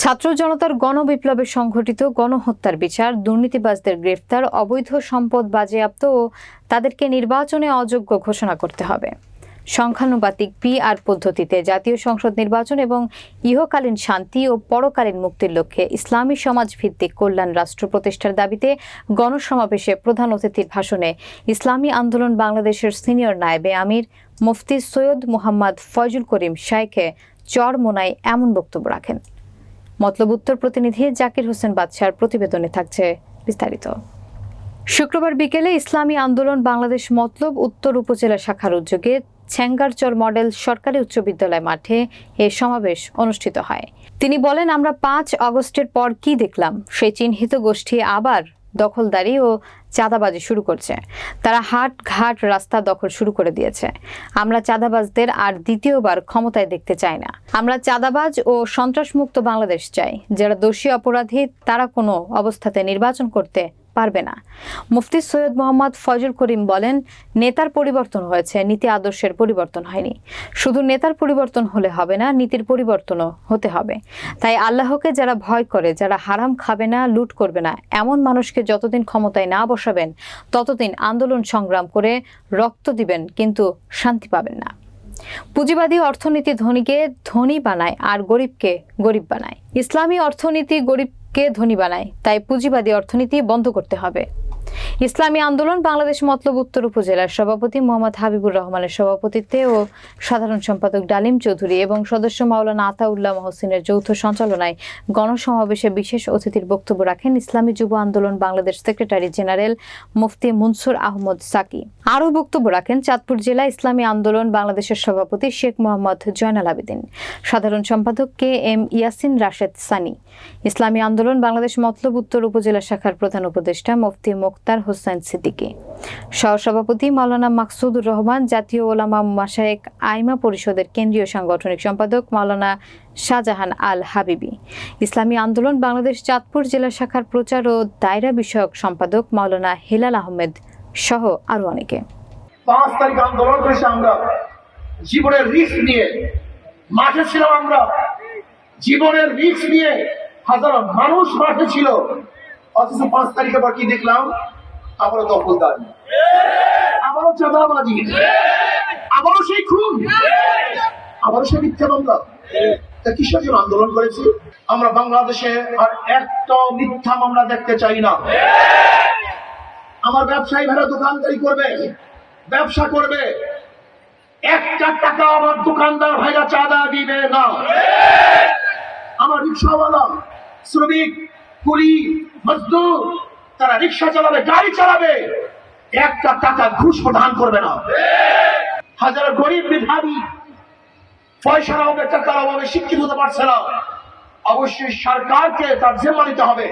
ছাত্র জনতার গণবিপ্লবে সংঘটিত গণহত্যার বিচার, দুর্নীতিবাজদের গ্রেফতার, অবৈধ সম্পদ বাজেয়াপ্ত ও তাদেরকে নির্বাচনে অযোগ্য ঘোষণা করতে হবে। সংখ্যানুপাতিক পিআর পদ্ধতিতে জাতীয় সংসদ নির্বাচন এবং ইহকালীন শান্তি ও পরকালীন মুক্তির লক্ষ্যে ইসলামী সমাজ ভিত্তিক কল্যাণ রাষ্ট্র প্রতিষ্ঠার দাবিতে গণসমাবেশে প্রধান অতিথির ভাষণে ইসলামী আন্দোলন বাংলাদেশের সিনিয়র নায়েবে আমির মুফতি সৈয়দ মোহাম্মদ ফয়জুল করিম শাইখে চরমোনায় এমন বক্তব্য রাখেন। মতলব উত্তর প্রতিনিধি জাকির হোসেন বাদশার প্রতিবেদনে থাকছে বিস্তারিত। শুক্রবার বিকেলে ইসলামী আন্দোলন বাংলাদেশ মতলব উত্তর উপজেলা শাখার উদ্যোগে ছ্যাঙ্গারচর মডেল সরকারি উচ্চ বিদ্যালয় মাঠে এ সমাবেশ অনুষ্ঠিত হয়। তিনি বলেন, আমরা পাঁচ আগস্টের পর কি দেখলাম? সেই চিহ্নিত গোষ্ঠী আবার দখলদারি ও চাঁদাবাজি শুরু করছে। তারা হাট ঘাট রাস্তা দখল শুরু করে দিয়েছে। আমরা চাঁদাবাজদের আর দ্বিতীয়বার ক্ষমতায় দেখতে চাই না। আমরা চাঁদাবাজ ও সন্ত্রাসমুক্ত বাংলাদেশ চাই। যারা দোষী অপরাধী, তারা কোনো অবস্থাতে নির্বাচন করতে পারবে না। মুফতি সৈয়দ মোহাম্মদ ফজল করিম বলেন, নেতার পরিবর্তন হয়েছে, নীতি আদর্শের পরিবর্তন হয়নি। শুধু নেতার পরিবর্তন হলে হবে না, নীতির পরিবর্তনও হতে হবে। তাই আল্লাহকে যারা ভয় করে, যারা হারাম খাবে না, লুট করবে না, এমন মানুষকে যতদিন ক্ষমতায় না বসাবেন, ততদিন আন্দোলন সংগ্রাম করে রক্ত দিবেন, কিন্তু শান্তি পাবেন না। পুঁজিবাদী অর্থনীতি ধনীকে ধনী বানায় আর গরিবকে গরিব বানায়। ইসলামী অর্থনীতি গরিবকে ধনী বানায় তাই পুঁজিবাদী অর্থনীতি বন্ধ করতে হবে। ইসলামী আন্দোলন বাংলাদেশ মতলব উত্তর উপজেলার সভাপতি মোহাম্মদ হাবিবুর রহমানের সভাপতিত্বে ও সাধারণ সম্পাদক ডালিম চৌধুরী এবং সদস্য মাওলানা আতাউল্লাহ মহসিনের যৌথ সঞ্চালনায় গণসমাবেশে বিশেষ অতিথির বক্তব্য রাখেন ইসলামী যুব আন্দোলন বাংলাদেশ সেক্রেটারি জেনারেল মুফতি মুনসুর আহমদ সাকি। আরও বক্তব্য রাখেন চাঁদপুর জেলা ইসলামী আন্দোলন বাংলাদেশের সভাপতি শেখ মোহাম্মদ জয়নাল আবেদিন। সাধারণ সম্পাদক কে এম ইয়াসিন রাশেদ সানি। ইসলামী আন্দোলন বাংলাদেশ মতলব উত্তর উপজেলা শাখার প্রধান উপদেষ্টা মুফতি মোক্তার হোসেন সিদ্দিকী। সহসভাপতি মাওলানা মাকসুদুর রহমান, জাতীয় ওলামা মাসায়েক আইমা পরিষদের কেন্দ্রীয় সাংগঠনিক সম্পাদক মাওলানা শাহজাহান আল হাবিবি। ইসলামী আন্দোলন বাংলাদেশ চাঁদপুর জেলা শাখার প্রচার ও দায়রা বিষয়ক সম্পাদক মাওলানা হেলাল আহমেদ সহ আরও অনেকে। পাঁচ তারিখ আন্দোলন করেছি আমরা। জীবনের রিস্ক নিয়ে, মাঠে ছিলাম আমরা। জীবনের রিস্ক নিয়ে হাজারো মানুষ মাঠে ছিল। অথচ পাঁচ তারিখে পর কি দেখলাম? আবারও দখলদার। আবারও চাঁদাবাজি। আবারও সেই খুন। আবারও সেই মিথ্যা মামলা। তা কিসের জন্য আন্দোলন করেছি? আমরা বাংলাদেশে আর একটা মিথ্যা মামলা দেখতে চাই না। আমার ব্যবসায়ী ভাড়া দোকানদারি করবে, ব্যবসা করবে। একটা টাকা আমার দোকানদার ভাইরা চাঁদা দিবে না। আমার রিক্সাওয়ালা, শ্রমিক কুলি মজদুর, তারা রিক্সা চালাবে, গাড়ি চালাবে। একটা টাকা ঘুষ প্রদান করবে না। হাজার গরিব মেধাবী, পয়সার অভাবে, টাকার অভাবে শিক্ষিত হতে পারছে না। অবশ্যই সরকারকে তার জিম্মা নিতে হবে।